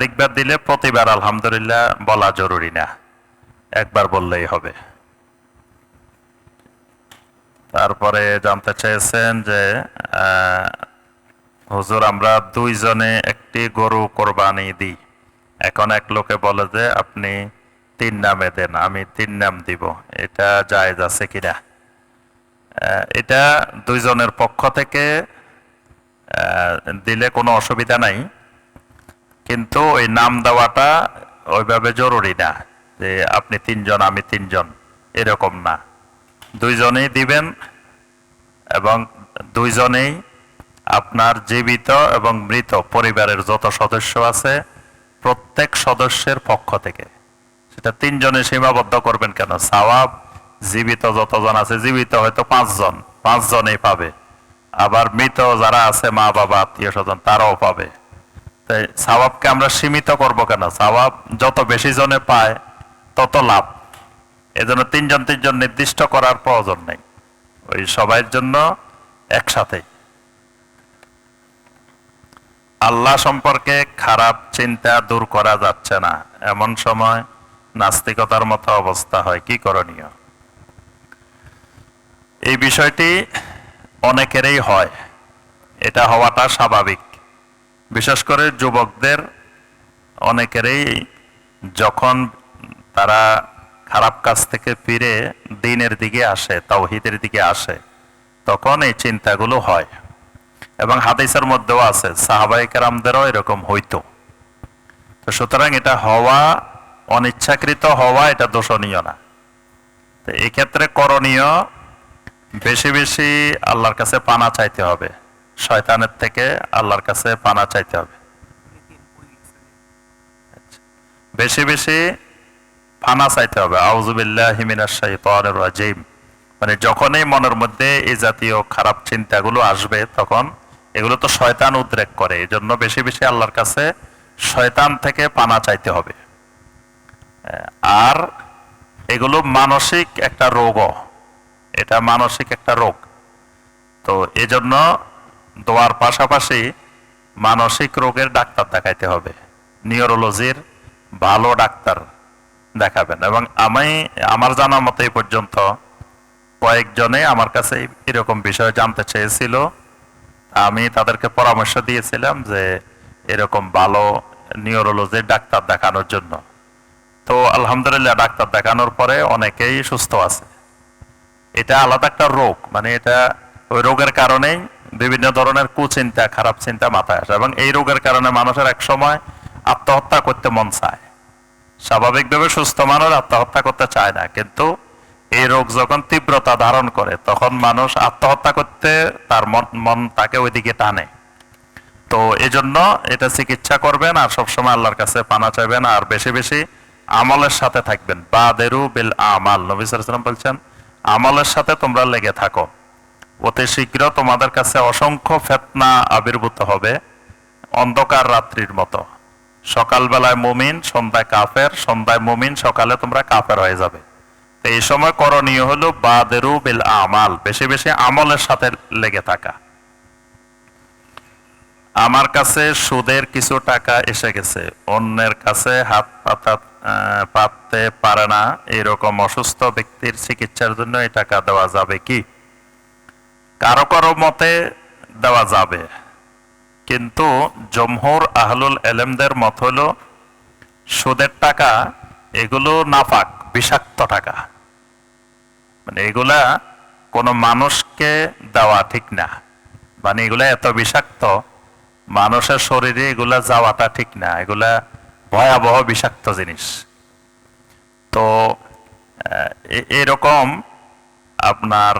একাধিকবার দিলে প্রতিবার আলহামদুলিল্লাহ বলা জরুরি না। একবার বললেই হবে। তারপরে জানতে চেয়েছেন যে হুজুর, আমরা দুইজনে একটি গরু কোরবানি দিই। এখন এক লোকে বলে যে, আপনি তিন নামে দেন, আমি তিন নাম দিব। এটা জায়েজ আছে কিনা? এটা দুইজনের পক্ষ থেকে দিলে কোনো অসুবিধা নাই। কিন্তু ওই নাম দেওয়াটা ওইভাবে জরুরি না, যে আপনি তিনজন, আমি তিনজন, এরকম না। দুইজনেই দিবেন এবং দুইজনেই আপনার জীবিত এবং মৃত পরিবারের যত সদস্য আছে, প্রত্যেক সদস্যের পক্ষ থেকে। সেটা তিনজনে সীমাবদ্ধ করবেন কেন? সাওয়াব, জীবিত যতজন আছে, জীবিত হয়তো পাঁচজন, পাঁচজনেই পাবে। আবার মৃত যারা আছে মা বাবা আত্মীয় স্বজন তারাও পাবে। তাই সাওয়াবকে আমরা সীমিত করব কেন? সাওয়াব যত বেশি জনে পায়, তত লাভ। এজন্য তিনজন তিনজন নির্দিষ্ট করার প্রয়োজন নেই। ওই সবাইয়ের জন্য একসাথে। আল্লাহ সম্পর্কে খারাপ চিন্তা দূর করা যাচ্ছে না। এমন সময় নাস্তিকতার মতো অবস্থা হয়। কি করণীয়? এই বিষয়টি অনেকেরই হয়। এটা হওয়াটা স্বাভাবিক। বিশেষ করে যুবকদের অনেকেরই যখন তারা খারাপ কাজ থেকে ফিরে দিনের দিকে আসে, তাওহিদের দিকে আসে, তখন এই চিন্তাগুলো হয়। এবং হাদিসের মধ্যেও আছে সাহাবাই কেরামদেরও এরকম হইতো। তো সুতরাং এটা হওয়া, অনিচ্ছাকৃত হওয়া, এটা দোষণীয় না। তো এক্ষেত্রে করণীয়, বেশি বেশি আল্লাহর কাছে পানা চাইতে হবে। শয়তানের থেকে আল্লাহর কাছে পানা চাইতে হবে। বেশি বেশি ফানা চাইতে হবে। আউজুবিল্লাহ রাজিম। মানে যখনই মনের মধ্যে এই জাতীয় খারাপ চিন্তাগুলো আসবে, তখন এগুলো তো শয়তান উদ্রেক করে। এই জন্য বেশি বেশি আল্লাহর কাছে শয়তান থেকে পানা চাইতে হবে। আর এগুলো মানসিক একটা রোগও। এটা মানসিক একটা রোগ। তো এজন্য দোয়ার পাশাপাশি মানসিক রোগের ডাক্তার দেখাইতে হবে। নিউরোলজির ভালো ডাক্তার দেখাবেন। এবং আমি, আমার জানা মতো এই পর্যন্ত কয়েকজনে আমার কাছে এরকম বিষয় জানতে চেয়েছিল। আমি তাদেরকে পরামর্শ দিয়েছিলাম যে এরকম ভালো নিউরোলজির ডাক্তার দেখানোর জন্য। তো আলহামদুলিল্লাহ ডাক্তার দেখানোর পরে অনেকেই সুস্থ আছে। এটা আলাদা একটা রোগ মানে এটা ওই রোগের কারণেই বিভিন্ন ধরনের কুচিন্তা, খারাপ চিন্তা মাথায় আসে এবং এই রোগের কারণে মানুষের এক সময় আত্মহত্যা করতে মন চায়। স্বাভাবিকভাবে সুস্থ মানুষ আত্মহত্যা করতে চায় না, কিন্তু এই রোগ যখন তীব্রতা ধারণ করে, তখন মানুষ আত্মহত্যা করতে তার মন মন তাকে ওইদিকে টানে। তো এই জন্য এটা চিকিৎসা করবেন আর সবসময় আল্লাহর কাছে পানা চাইবেন আর বেশি বেশি আমলের সাথে থাকবেন। বা দেরু বিল আমাল। নবী বলছেন, আমলের সাথে তোমরা লেগে থাকো। অতি শীঘ্র তোমাদের কাছে অসংখ্য ফেতনা আবির্ভূত হবে, অন্ধকার রাত্রির মতো। সকালবেলায় মুমিন, সন্ধ্যায় কাফের, সন্ধ্যায় মুমিন, সকালে তোমরা কাফের হয়ে যাবে। এই সময় করণীয় হলো, বাদেরু বিল আমাল, বেশি বেশি আমলের সাথে লেগে থাকা। আমার কাছে সুদের কিছু টাকা এসে গেছে, অন্যের কাছে হাত পাতা পাততে পারে না। এরকম অসুস্থ ব্যক্তির চিকিৎসার জন্য এই টাকা দেওয়া যাবে কি? কারও কারও মতে দেওয়া যাবে। কিন্তু জমহুর আহলুল এলেমদের মত হলো, সুদের টাকা, এগুলো নাফাক বিষাক্ত টাকা। মানে এগুলা কোনো মানুষকে দেওয়া ঠিক না। মানে এগুলা এত বিষাক্ত, মানুষের শরীরে এগুলা যাওয়াটা ঠিক না। এগুলা ভয়াবহ বিষাক্ত জিনিস। তো এরকম আপনার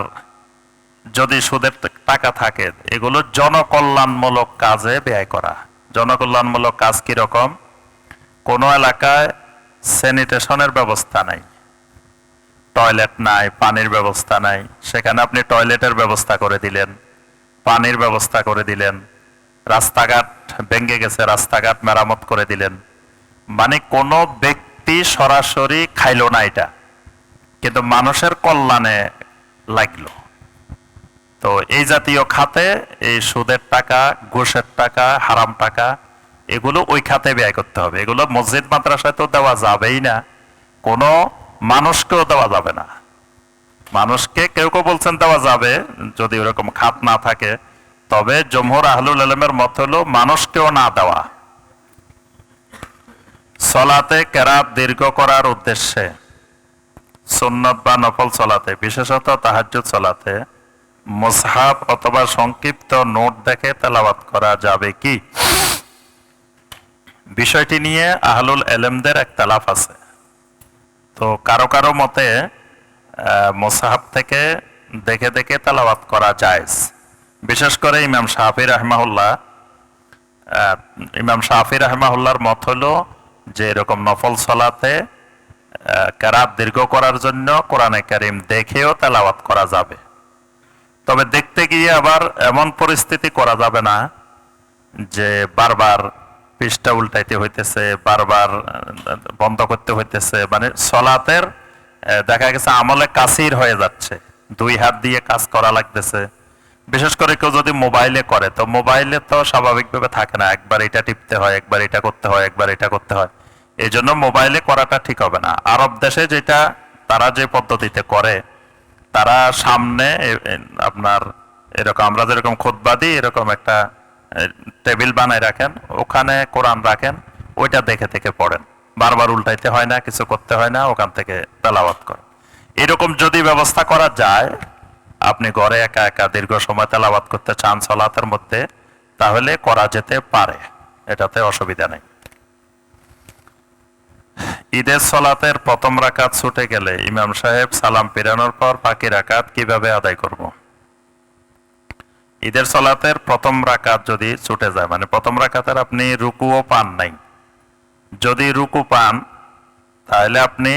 যদি সুদের টাকা থাকে, এগুলো জনকল্যাণমূলক কাজে ব্যয় করা। জনকল্যাণমূলক কাজ কীরকম কোনো এলাকায় স্যানিটেশনের ব্যবস্থা নাই, টয়লেট নাই, পানির ব্যবস্থা নাই। সেখানে আপনি টয়লেটের ব্যবস্থা করে দিলেন, পানির ব্যবস্থা করে দিলেন, রাস্তাঘাট ভেঙে গেছে, রাস্তাঘাট মেরামত করে দিলেন। মানে কোনো ব্যক্তি সরাসরি খাইলো না এটা, কিন্তু মানুষের কল্যাণে লাগল। তো এই জাতীয় খাতে এই সুদের টাকা, ঘুষের টাকা, হারাম টাকা, এগুলো ওই খাতে ব্যয় করতে হবে। এগুলো মসজিদ, মাদ্রাসায় তো দেওয়া যাবেই না। কোনো মানুষকেও দেওয়া যাবে না। মানুষকে কেউ কেউ বলছেন দেওয়া যাবে, যদি ওরকম খাত না থাকে। তবে জমহুর আহলুল আলমের মত হলো, মানুষকেও না দেওয়া। সলাতে কেরাত দীর্ঘ করার উদ্দেশ্যে। সুন্নত বা নফল চলাতে বিশেষত তাহাজ্জুদ চলাতে মুসহাব অথবা সংক্ষিপ্ত নোট দেখে তেলাওয়াত করা যাবে কি? বিষয়টি নিয়ে আহলুল এলেমদের এক তালাফ আছে। তো কারও কারও মতে মোসাহাব থেকে দেখে দেখে তেলাওয়াত করা যায় বিশেষ করে ইমাম শাহি রহমাউল্লাহ ইমাম শাহি রহমাউল্লাহর মত হলো যে এরকম নফল সলাতে কেরাত দীর্ঘ করার জন্য কোরআনে কারিম দেখেও তেলাওয়াত করা যাবে। তবে দেখতে গিয়ে আবার এমন পরিস্থিতি করা যাবে না যে বারবার পৃষ্ঠা উল্টাইতে হইতেছে, বারবার বন্ধ করতে হইতেছে। মানে সলাতের দেখা গেছে আমলে কাসির হয়ে যাচ্ছে। দুই হাত দিয়ে কাজ করা লাগতেছে। বিশেষ করে কেউ যদি মোবাইলে করে, তো মোবাইলে তো স্বাভাবিকভাবে থাকে না। একবার এটা টিপতে হয়, একবার এটা করতে হয়, একবার এটা করতে হয়। এই জন্য মোবাইলে করাটা ঠিক হবে না। আরব দেশে যেটা, তারা যে পদ্ধতিতে করে তারা সামনে আপনার এরকম, আমরা যেরকম খুতবা দিই, এরকম একটা টেবিল বানায় রাখেন, ওখানে কোরআন রাখেন, ওইটা দেখে থেকে পড়েন। বারবার উল্টাইতে হয় না, কিছু করতে হয় না, ওখান থেকে তেলাওয়াত করেন। এরকম যদি ব্যবস্থা করা যায়, আপনি ঘরে একা একা দীর্ঘ সময় তেলাওয়াত করতে চান সলাতের মধ্যে, তাহলে করা যেতে পারে। এটাতে অসুবিধা নেই। ঈদের সলাতের প্রথম রাকাত ছুটে গেলে ইমাম সাহেব সালাম পেরানোর পর বাকি রাকাত কীভাবে আদায় করব? ঈদের সলাতের প্রথম রাকাত যদি ছুটে যায় মানে প্রথম রাকাতের আপনি রুকুও পান নাই। যদি রুকু পান, তাহলে আপনি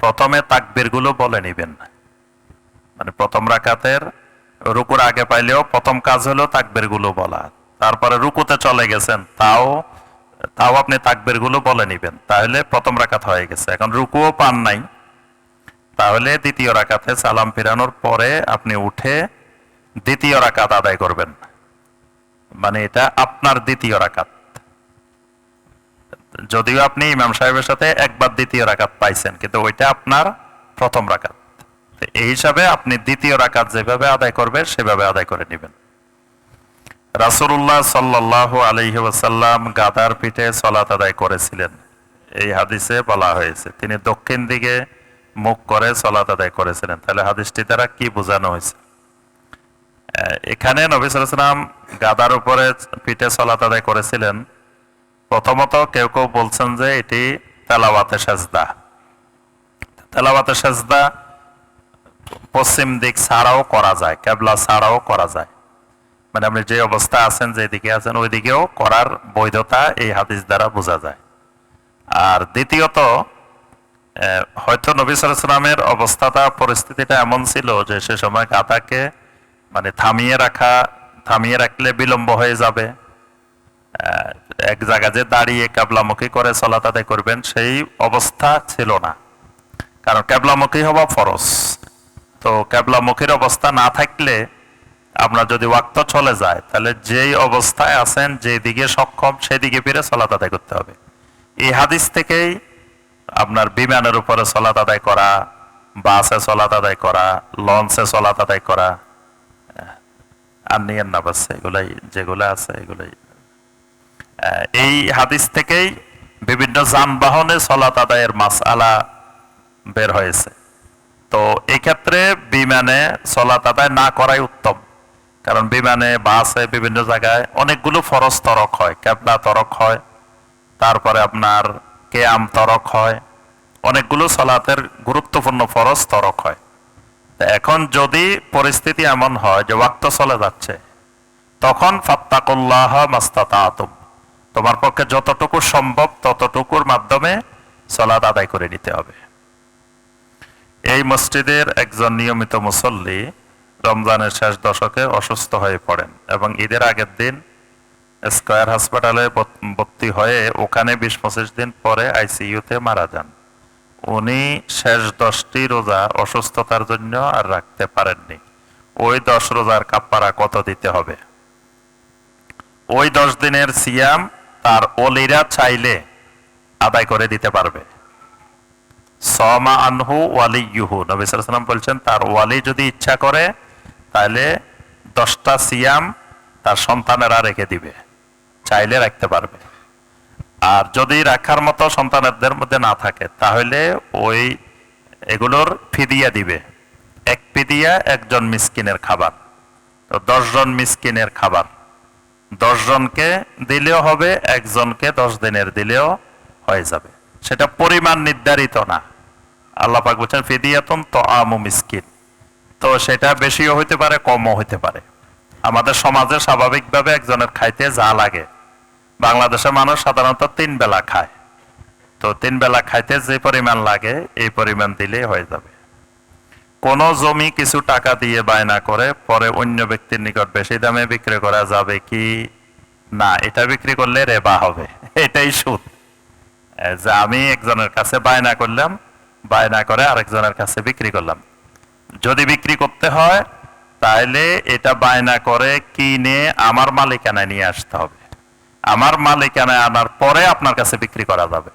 প্রথমে তাকবীরগুলো বলে নিবেন। মানে প্রথম রাকাতের রুকুর আগে পাইলেও প্রথম কাজ হলো তাকবীরগুলো বলা। তারপরে রুকুতে চলে গেছেন, তাও তাও আপনি তাকবীরগুলো বলে নিবেন। তাহলে প্রথম রাকাত হয়ে গেছে। এখন রুকুও পান নাই। তাহলে দ্বিতীয় রাকাতে সালাম ফিরানোর পরে আপনি উঠে দ্বিতীয় রাকাত আদায় করবেন। মানে এটা আপনার দ্বিতীয় রাকাত। যদিও আপনি ইমাম সাহেবের সাথে একবার দ্বিতীয় রাকাত পাইছেন, কিন্তু ওইটা আপনার প্রথম রাকাত। এই হিসাবে আপনি দ্বিতীয় রাকাত যেভাবে আদায় করবেন, সেভাবে আদায় করে নেবেন। রাসূলুল্লাহ সাল্লাল্লাহু আলাইহি ওয়াসাল্লাম গাদার পিঠে সলাত আদায় করেছিলেন। এই হাদিসে বলা হয়েছে, তিনি দক্ষিণ দিকে মুখ করে সলাত আদায় করেছিলেন। তাহলে হাদিসটি দ্বারা কি বোঝানো হয়েছে? এখানে নবী সাল্লাম গাদার উপরে পিঠে সলাত আদায় করেছিলেন। প্রথমত কেউ কেউ বলছেন যে এটি তেলাওয়াতে সাজদা। তেলাওয়াতে সাজদা পশ্চিম দিক ছাড়াও করা যায়, কেবলা ছাড়াও করা যায়। মানে আপনি যে অবস্থা আছেন যেদিকে আছেন, ওইদিকেও করার বৈধতা এই হাদিস দ্বারা বোঝা যায়। আর দ্বিতীয়ত হয়তো নবী সালামের অবস্থাটা, পরিস্থিতিটা এমন ছিল যে সে সময় গাদাকে মানে থামিয়ে রাখা, থামিয়ে রাখলে বিলম্ব হয়ে যাবে। এক জায়গা যে দাঁড়িয়ে ক্যাবলামুখী করে চলাত আদায় করবেন, সেই অবস্থা ছিল না। কারণ ক্যাবলামুখী হওয়া ফরজ। তো ক্যাবলামুখীর অবস্থা না থাকলে আপনার যদি ওয়াক্ত চলে যায়, তাহলে যেই অবস্থায় আছেন যেদিকে সক্ষম সেদিকে ফিরে চলাত আদায় করতে হবে। এই হাদিস থেকেই আপনার বিমানের উপরে চলাত আদায় করা, বাসে চলাত আদায় করা, লঞ্চে চলাত আদায় করা আর নিয়েন না বাস, এগুলাই যেগুলো আছে, এগুলাই। এই হাদিস থেকেই বিভিন্ন যানবাহনে চলাত আদায়ের মাসআলা বের হয়েছে। তো এক্ষেত্রে বিমানে চলাত আদায় না করাই উত্তম। কারণ বিমানে, বাসে, বিভিন্ন জায়গায় অনেকগুলো ফরজ তরক হয়। ক্যাবলা তরক হয়, তারপরে আপনার কেয়াম তরক হয়, অনেকগুলো সলাতের গুরুত্বপূর্ণ ফরজ তরক হয়। এখন যদি পরিস্থিতি এমন হয় যে ওয়াক্ত চলে যাচ্ছে, তখন ফাত্তাকুল্লাহ মাস্তাতাতুম, তোমার পক্ষে যতটুকু সম্ভব ততটুকুর মাধ্যমে সলাত আদায় করে নিতে হবে। এই মসজিদের একজন নিয়মিত মুসল্লি রমজানের শেষ দশকে অসুস্থ হয়ে পড়েন এবং ঈদের আগের দিন স্কয়ার হাসপাতালে ভর্ত- হয়ে ওখানে বিশ পঁচিশ দিন পরে আইসিইউতে মারা যান। উনি শেষ দশটি রোজা অসুস্থতার জন্য আর রাখতে পারেননি। ওই দশ রোজার কাপ্পারা কত দিতে হবে? ওই দশ দিনের সিয়াম তার ওলিরা চাইলে আদায় করে দিতে পারবে। সমা আনহু ওয়ালি ইউহু নবী সাল্লাম বলছেন, তার ওয়ালি যদি ইচ্ছা করে তাহলে দশটা সিয়াম তার সন্তানেরা রেখে দিবে, চাইলে রাখতে পারবে। আর যদি রাখার মতো সন্তানদের মধ্যে না থাকে, তাহলে ওই এগুলোর ফিদিয়া দিবে। এক ফিদিয়া একজন মিসকিনের খাবার। তো দশজন মিসকিনের খাবার। দশজনকে দিলেও হবে, একজনকে দশ দিনের দিলেও হয়ে যাবে। সেটা পরিমাণ নির্ধারিত না। আল্লাহ পাক বলছেন, ফিদিয়াতুন তো আমু মিসকিন। তো সেটা বেশিও হইতে পারে, কমও হইতে পারে। আমাদের সমাজে স্বাভাবিকভাবে একজনের খাইতে যা লাগে। বাংলাদেশের মানুষ সাধারণত তিন বেলা খায়। তো তিন বেলা খাইতে যে পরিমাণ লাগে, এই পরিমাণ দিলেই হয়ে যাবে। কোন জমি কিছু টাকা দিয়ে বায়না করে, পরে অন্য ব্যক্তির নিকট বেশি দামে বিক্রি করা যাবে কি? না, এটা বিক্রি করলে রেবা হবে। এটাই সুদ। যে আমি একজনের কাছে বায়না করলাম, বায়না করে আরেকজনের কাছে বিক্রি করলাম। যদি বিক্রি করতে হয় তাহলে এটা বায়না করে কিনে আমার মালিকানায় নিয়ে আসতে হবে। আমার মালিকানায় আনার পরে আপনার কাছে বিক্রি করা যাবে।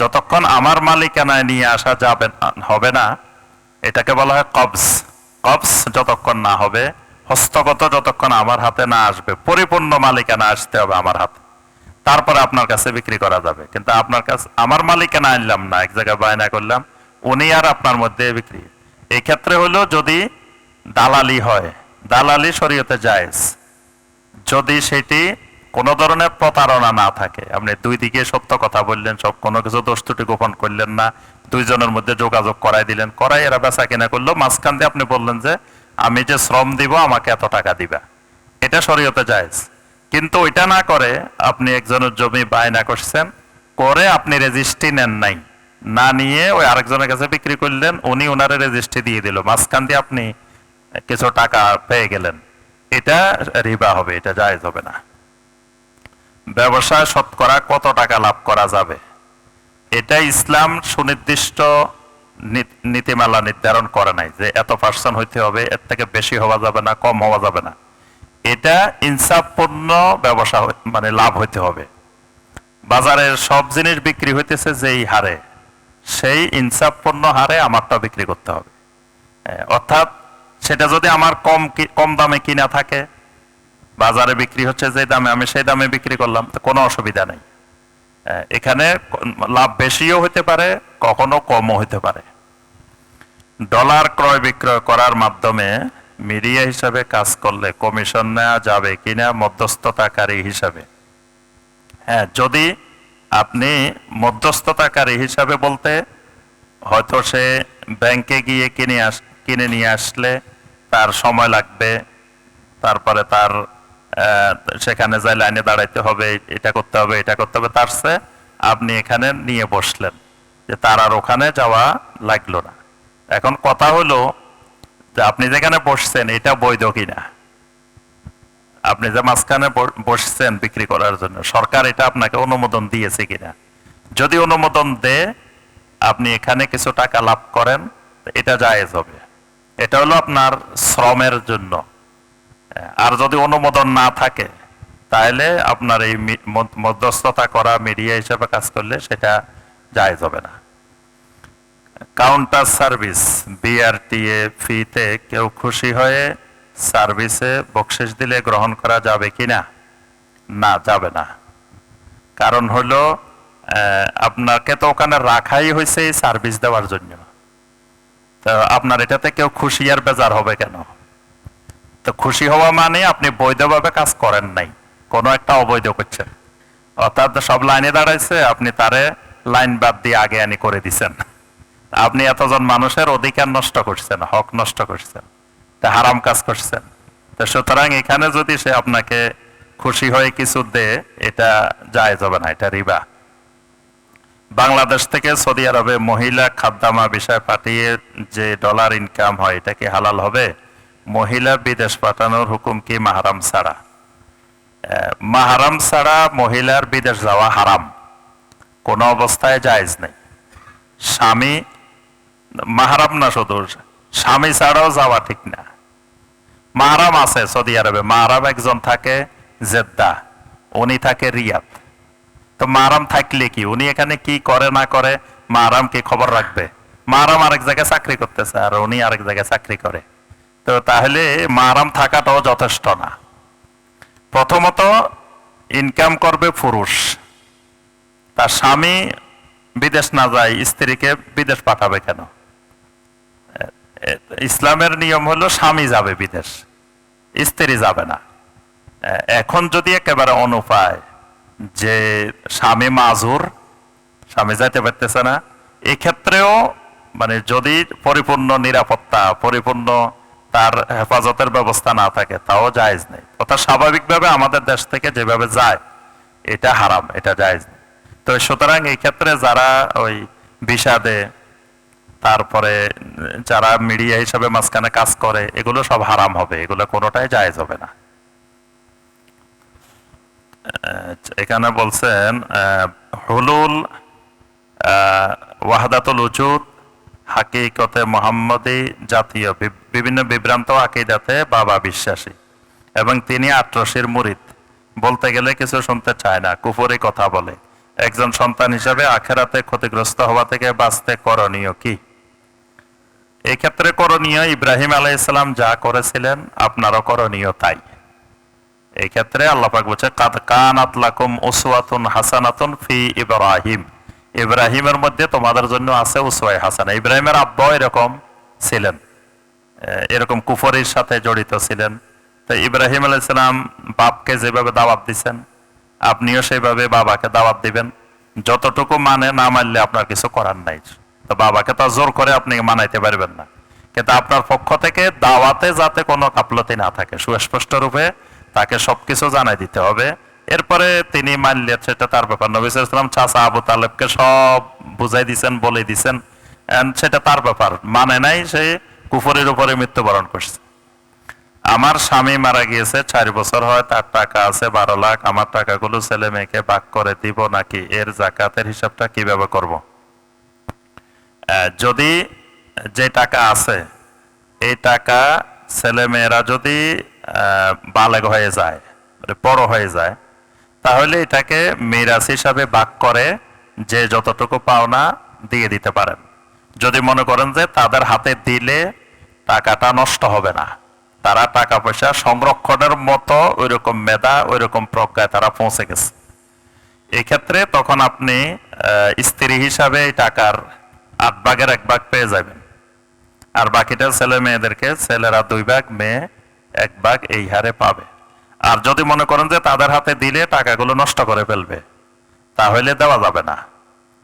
যতক্ষণ আমার মালিকানায় নিয়ে আসা যাবে হবে না, এটাকে বলা হয় কবস কবস যতক্ষণ না হবে, হস্তগত যতক্ষণ আমার হাতে না আসবে, পরিপূর্ণ মালিকানা আসতে হবে আমার হাতে। তারপরে আপনার কাছে বিক্রি করা যাবে। কিন্তু আপনার কাছে, আমার মালিকানা আনলাম না, এক জায়গায় বায়না করলাম, উনি আর আপনার মধ্যে বিক্রি এই ক্ষেত্রে হলো যদি দালালি হয়, দালালি শরীয়তে জায়েজ। যদি সেটি কোনো ধরনের প্রতারণা না থাকে, আপনি দুই দিকে সত্য কথা বললেন, সব কোনো কিছু দোষ ত্রুটি গোপন করলেন না, দুইজনের মধ্যে যোগাযোগ করাই দিলেন, করাই এরা বেচা কিনা করল, মাঝখান দিয়ে আপনি বললেন যে, আমি যে শ্রম দিব, আমাকে এত টাকা দিবা। এটা শরীয়তে জায়েজ। কিন্তু ওইটা না করে আপনি একজনের জমি বায়না করছেন, করে আপনি রেজিস্ট্রি নেন নাই। না নিয়ে ওই আরেকজনের কাছে বিক্রি করলেন, উনি ওনারে রেজিস্ট্রি দিয়ে দিল। মাঝখান দিয়ে আপনি কিছু টাকা পেয়ে গেলেন। এটা রিবা হবে, এটা জায়জ হবে না। ব্যবসায় শতকরা কত টাকা লাভ করা যাবে? এটা ইসলাম সুনির্দিষ্ট নীতিমালা নির্ধারণ করে নাই যে এত পার্সেন্ট হইতে হবে, এর থেকে বেশি হওয়া যাবে না, কম হওয়া যাবে না। এটা ইনসাফপূর্ণ ব্যবসা মানে লাভ হইতে হবে। বাজারের সব জিনিস বিক্রি হইতেছে যেই হারে। সেই ইনসাফপূর্ণ হারে আমারটা বিক্রি করতে হবে। অর্থাৎ সেটা যদি আমার কম কম দামে কিনা থাকে, বাজারে বিক্রি হচ্ছে যে দামে, আমি সেই দামে বিক্রি করলাম, তো কোনো অসুবিধা নেই। এখানে লাভ বেশিও হতে পারে, কখনো কমও হতে পারে। ডলার ক্রয় বিক্রয় করার মাধ্যমে মিডিয়া হিসাবে কাজ করলে কমিশন নেওয়া যাবে কিনা মধ্যস্থতাকারী হিসাবে। হ্যাঁ যদি আপনি মধ্যস্থতাকারী হিসাবে বলতে হয়তো সে ব্যাংকে গিয়ে কিনে আস, কিনে নিয়ে আসলে তার সময় লাগবে, তারপরে তার সেখানে যাই লাইনে দাঁড়াইতে হবে, এটা করতে হবে, এটা করতে হবে, তার চেয়ে আপনি এখানে নিয়ে বসলেন যে তার আর ওখানে যাওয়া লাগল না। এখন কথা হলো যে আপনি যেখানে বসছেন এটা বৈধ কিনা? আপনি যে মাঝখানে বসছেন বিক্রি করার জন্য, সরকার এটা আপনাকে অনুমোদন দিয়েছে কিনা? যদি অনুমোদন দে আপনি এখানে কিছু টাকা লাভ করেন, এটা জায়েজ হবে। এটা হলো আপনার শ্রমের জন্য। আর যদি অনুমোদন না থাকে, তাহলে আপনার এই মধ্যস্থতা করা মিডিয়া হিসেবে কাজ করলে সেটা জায়েজ হবে না। কাউন্টার সার্ভিস, বিআরটিএ ফিতে কেউ খুশি হয়ে সার্ভিসে বকশিস দিলে গ্রহণ করা যাবে কিনা না? না যাবে না। কারণ আহ, আপনাকে তো ওখানে রাখাই হয়েছে সার্ভিস দেওয়ার জন্য। তো আপনার এটাতে কেউ খুশি আর বেজার হবে কেন? তো খুশি হওয়া মানে আপনি বৈধভাবে কাজ করেন নাই কোনো একটা অবৈধ করছেন। অর্থাৎ সব লাইনে দাঁড়াইছে আপনি তারে লাইন বাদ দিয়ে আগে আনি করে দিছেন। আপনি এতজন মানুষের অধিকার নষ্ট করছেন হক নষ্ট করছেন। হারাম কাজ করছেন তো সুতরাং এখানে যদি সে আপনাকে খুশি হয়ে কিছু দে, এটা যায় যাবে না, এটা রিবা। বাংলাদেশ থেকে সৌদি আরবে মহিলা খাদ্যামা বিষয় পাঠিয়ে যে ডলার ইনকাম হয়, এটা কি হালাল হবে? মহিলা বিদেশ পাঠানোর হুকুম কি মাহারাম ছাড়া? মাহারাম ছাড়া মহিলার বিদেশ যাওয়া হারাম। কোন অবস্থায় জায়েজ নেই। স্বামী, মাহারাম না শুধু, স্বামী ছাড়াও যাওয়া ঠিক না। মাহারাম আছে সৌদি আরবে। মাহারাম একজন থাকে জেদ্দা, উনি থাকে রিয়াদ। তো মারাম থাকলে কি? উনি এখানে কি করে না করে মারাম কি খবর রাখবে? মারাম আরেক জায়গায় চাকরি করতেছে আর উনি আরেক জায়গায় চাকরি করে। তো তাহলে মারাম থাকাটাও যথেষ্ট না। প্রথমত ইনকাম করবে পুরুষ। তার স্বামী বিদেশ না যায়, স্ত্রীকে বিদেশ পাঠাবে কেন? ইসলামের নিয়ম হলো স্বামী যাবে বিদেশ, স্ত্রী যাবে না। এখন যদি একেবারে অনুপায় যে স্বামী মাজুর, স্বামী যাইতে পারতেছে না এই ক্ষেত্রেও মানে যদি পরিপূর্ণ নিরাপত্তা, পরিপূর্ণ তার হেফাজতের ব্যবস্থা না থাকে, তাও জায়েজ নেই। অর্থাৎ স্বাভাবিকভাবে আমাদের দেশ থেকে যেভাবে যায়, এটা হারাম, এটা জায়জ নেই। তো সুতরাং এই ক্ষেত্রে যারা ওই বিষাদে তারপরে যারা মিডিয়া হিসাবে মাঝখানে কাজ করে, এগুলো সব হারাম হবে, এগুলো কোনোটাই জায়েজ হবে না। এখানে বলছেন হুলুল ওয়াহাদাতুল উজুদ, হাকিকতে মোহাম্মদী জাতীয় বিভিন্ন বিভ্রান্ত আকিদাতে বাবা বিশ্বাসী এবং তিনি আট্রসির মুরিদ। বলতে গেলে কিছু শুনতে চায় না, কুফরি কথা বলে। একজন সন্তান হিসাবে আখেরাতে ক্ষতিগ্রস্ত হওয়া থেকে বাঁচতে করণীয় কি? এই ক্ষেত্রে করণীয় ইব্রাহিম আলাইসালাম যা করেছিলেন, আপনারও করণীয় তাই। এই ক্ষেত্রে আল্লাপাক বলছে, কাদ কানাত লাকুম উসওয়াতুন হাসানাতুন ফি ইব্রাহিম। ইব্রাহিমের মধ্যে তোমাদের জন্য আছে উসওয়াই হাসানা। ইব্রাহিমের আব্বাও এরকম ছিলেন। এরকম কুফরির সাথে জড়িত ছিলেন। তো ইব্রাহিম আলাইসালাম বাপকে যেভাবে দাওয়াত দিছেন, আপনিও সেইভাবে বাবাকে দাওয়াত দিবেন। যতটুকু মানে না মানলে আপনার কিছু করার নাই। তো বাবাকে তো জোর করে আপনি মানাইতে পারবেন না। কিন্তু আপনার পক্ষ থেকে দাওয়াতে যাতে কোনো কাপলতি না থাকে, সুস্পষ্ট রূপে তাকে সবকিছু জানাই দিতে হবে। এরপরে তিনি মানলে সেটা তার ব্যাপার। নবী ইসলাম চাচা আবু তালেবকে সব বুঝাই দিছেন, বলে দিছেন। সেটা তার ব্যাপার। মানে নাই সে কুফরের উপরে মৃত্যুবরণ করছে। আমার স্বামী মারা গিয়েছে, চার বছর হয়, তার টাকা আছে বারো লাখ। আমার টাকাগুলো ছেলে মেয়েকে ভাগ করে দিব নাকি? এর জাকাতের হিসাবটা কীভাবে করব? যদি যে টাকা আছে, এই টাকা ছেলেমেয়েরা যদি বালেগ হয়ে যায় মানে বড় হয়ে যায়, তাহলে এটাকে মিরাজ হিসাবে ভাগ করে যে যতটুকু পাওনা দিয়ে দিতে পারেন। যদি মনে করেন যে তাদের হাতে দিলে টাকাটা নষ্ট হবে না, তারা টাকা পয়সা সংরক্ষণের মতো ওইরকম মেধা, ওইরকম প্রজ্ঞায় তারা পৌঁছে গেছে। এক্ষেত্রে তখন আপনি স্ত্রী হিসাবে এই টাকার আট ভাগের এক ভাগ পেয়ে যাবেন। আর বাকিটা ছেলে মেয়েদেরকে ছেলেরা দুই ভাগ, মেয়ে এক ভাগ এই হারে পাবে। আর যদি মনে করেন যে তাদের হাতে দিলে টাকাগুলো নষ্ট করে ফেলবে, তাহলে দেওয়া যাবে না।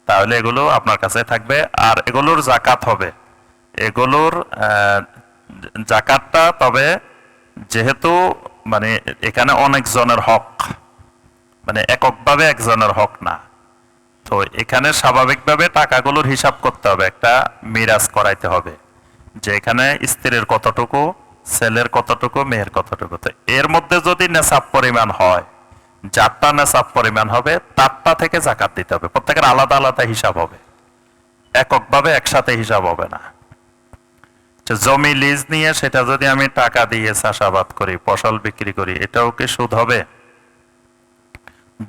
তাহলে এগুলো আপনার কাছে থাকবে। আর এগুলোর জাকাত হবে। এগুলোর জাকাতটা তবে যেহেতু মানে এখানে অনেক জনের হক মানে এককভাবে একজনের হক না। তো এখানে স্বাভাবিকভাবে টাকাগুলোর হিসাব করতে হবে, একটা মিরাজ করাইতে হবে যে এখানে স্ত্রীর কতটুকু, ছেলের কতটুকু, মেয়ের কতটুকু। তো এর মধ্যে যদি নেশাব পরিমাণ হয়, যারটা নেশাব পরিমাণ হবে, তারটা থেকে জাকাত দিতে হবে। প্রত্যেকের আলাদা আলাদা হিসাব হবে। এককভাবে একসাথে হিসাব হবে না। জমি লিজ নিয়ে সেটা যদি আমি টাকা দিয়ে চাষাবাদ করি, ফসল বিক্রি করি, এটাও কি সুদ হবে?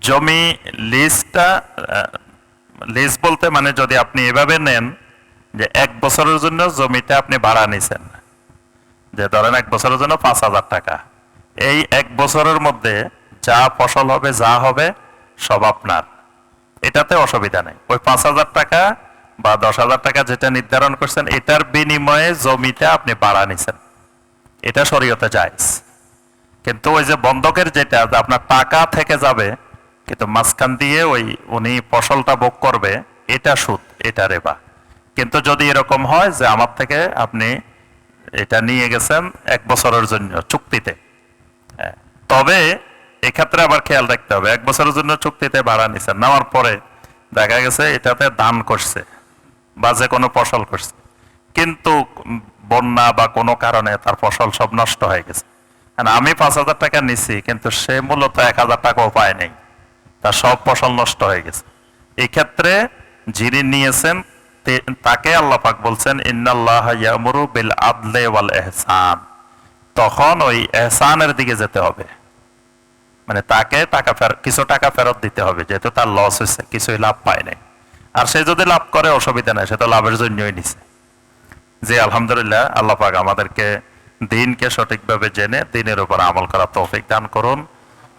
জমি লিজটা লিজ বলতে মানে যদি আপনি এভাবে নেন যে এক বছরের জন্য জমিটা আপনি ভাড়া নিছেন, যে ধরেন এক বছরের জন্য পাঁচ হাজার টাকা, এই এক বছরের মধ্যে যা ফসল হবে, যা হবে, সব আপনার। এটাতে অসুবিধা নেই। ওই পাঁচ হাজার টাকা বা দশ হাজার টাকা যেটা নির্ধারণ করছেন, এটার বিনিময়ে জমিটা আপনি ভাড়া নিছেন। এটা শরীয়তে জায়েজ। কিন্তু ওই যে বন্ধকের যেটা, আপনার টাকা থেকে যাবে কিন্তু মাঝখান দিয়ে ওই উনি ফসলটা ভোগ করবে এটা সুদ এটা রেবা। কিন্তু যদি এরকম হয় যে আমার থেকে আপনি এটা নিয়ে গেছেন এক বছরের জন্য চুক্তিতে হ্যাঁ, তবে এক্ষেত্রে আবার খেয়াল রাখতে হবে এক বছরের জন্য চুক্তিতে ভাড়া নিছেন নেওয়ার পরে দেখা গেছে এটাতে দান করছে বা যে কোনো ফসল করছে। কিন্তু বন্যা বা কোনো কারণে তার ফসল সব নষ্ট হয়ে গেছে। আর আমি পাঁচ হাজার টাকা নিছি কিন্তু সে মূলত এক হাজার টাকাও পায় নাই। তার সব ফসল নষ্ট হয়ে গেছে। এই ক্ষেত্রে যিনি নিয়েছেন তাকে আল্লাহ পাক বলছেন, ইন্নাল্লাহ ইয়ামুরু বিল আদলে ওয়াল এহসান। তখন ওই এহসানের দিকে যেতে হবে। মানে তাকে টাকা ফেরত কিছু টাকা ফেরত দিতে হবে, যেহেতু তার লস হয়েছে, কিছুই লাভ পায় নাই। আর সে যদি লাভ করে, অসুবিধা নাই, সে তো লাভের জন্যই নিছে। যে আলহামদুলিল্লাহ, আল্লাহ পাক আমাদেরকে দিনকে সঠিকভাবে জেনে, দিনের উপর আমল করার তৌফিক দান করুন।